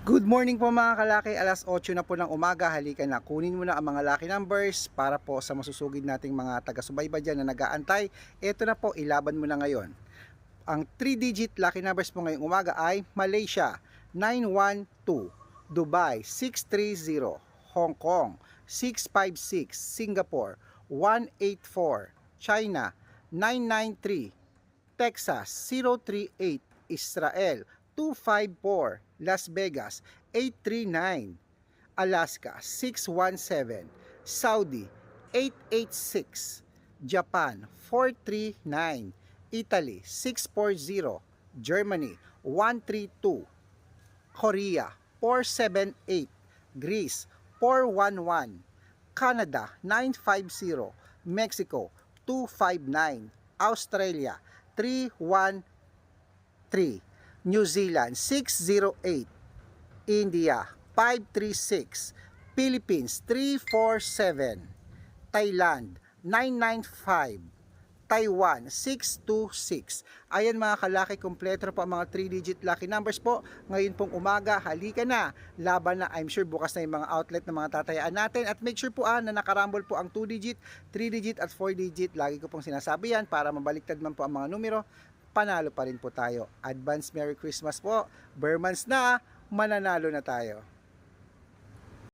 Good morning po mga kalaki, alas 8 na po ng umaga, halika na, kunin mo na ang mga lucky numbers para po sa masusugid nating mga taga-subaybay dyan na nag-aantay. Ito na po, ilaban mo na ngayon. Ang 3-digit lucky numbers po ngayong umaga ay Malaysia 912, Dubai 630, Hong Kong 656, Singapore 184, China 993, Texas 038, Israel 254, Las Vegas 839, Alaska 617, Saudi 886, Japan 439, Italy 640, Germany 132, Korea 478, Greece 411, Canada 950, Mexico 259, Australia 313, New Zealand 608, India 536, Philippines 347, Thailand 995, Taiwan 626. Ayan mga kalaki, kompleto po ang mga 3-digit lucky numbers po. Ngayon pong umaga, halika na. Laban na, I'm sure bukas na yung mga outlet na mga tatayaan natin. At make sure po ah, na nakarambol po ang 2-digit, 3-digit at 4-digit. Lagi ko pong sinasabi yan para mabaliktad man po ang mga numero. Panalo pa rin po tayo. Advance Merry Christmas po. Burmans na, mananalo na tayo.